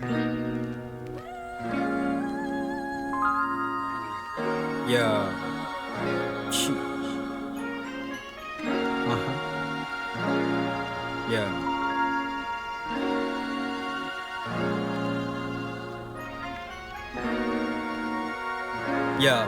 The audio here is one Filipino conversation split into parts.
Yeah. Uh huh. Yeah. Yeah.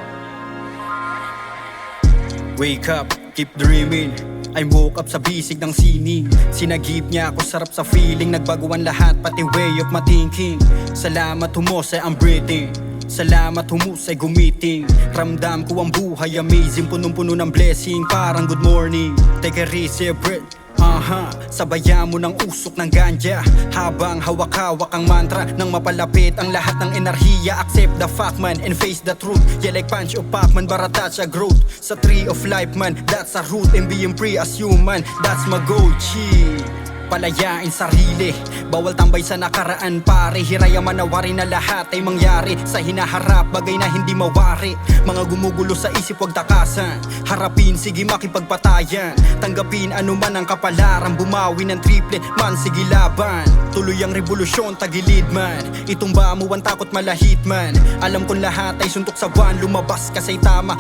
Wake up, keep dreaming. I woke up sa bisig ng sining Sinagip niya ako sarap sa feeling. Nagbaguan lahat pati way of my thinking Salamat humusay I'm breathing Salamat humusay gumiting. Ramdam ko ang buhay amazing. Punong-puno ng blessing. Parang good morning. Take a easy breath Aha, sabayan mo ng usok ng ganja. Habang hawak-hawak ang mantra Nang mapalapit ang lahat ng enerhiya. Accept the fact man and face the truth. Yeah like punch of Pac-Man but attach a growth. Sa tree of life man, that's a root. And being free as human, that's my goal Chi Palayain sarili. Bawal tambay sa nakaraan pare. Hiraya manawari na lahat ay mangyari. Sa hinaharap bagay na hindi mawari. Mga gumugulo sa isip wag takasan. Harapin sige makipagpatayan. Tanggapin anuman ang kapalaran Bumawi ng triple man sige laban. Tuloy ang revolusyon tagilid man. Itumba mo ang takot malahit man. Alam kong lahat ay suntok sa buwan. Lumabas kasay tama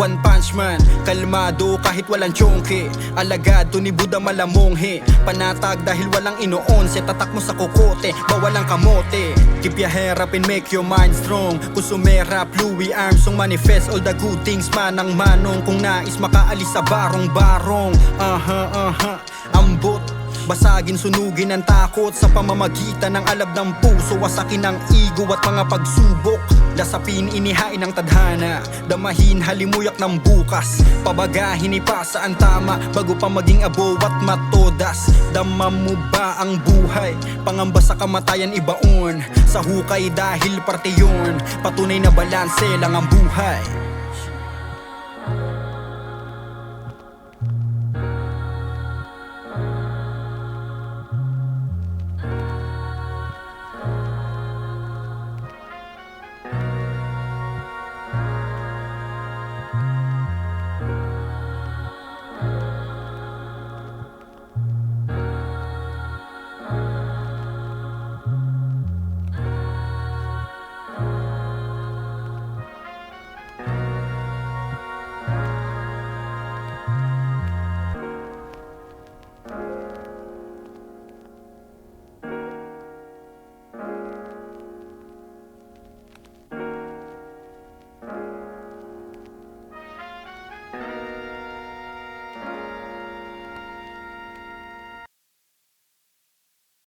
One punch man. Kalmado kahit walang chonke Alagado ni Buddha malamonghe Panatag dahil walang inoon. Se tatak mo sa kokote Bawal ang kamote. Keep your hair up and make your mind strong. Kung sumerap Louis Armstrong Manifest. All the good things manang manong. Kung nais makaalis sa barong-barong. Aha, aha. Ambot Basagin, sunugin ang takot sa pamamagitan ng alab ng puso Wasakin ang ego at mga pagsubok. Lasapin, inihain ang tadhana Damahin, halimuyak ng bukas. Pabagahin, ipasa ang tama Bago pa maging abo at matodas. Dama mo ba ang buhay? Pangamba sa kamatayan ibaon. Sa hukay dahil parte yun. Patunay na balanse lang ang buhay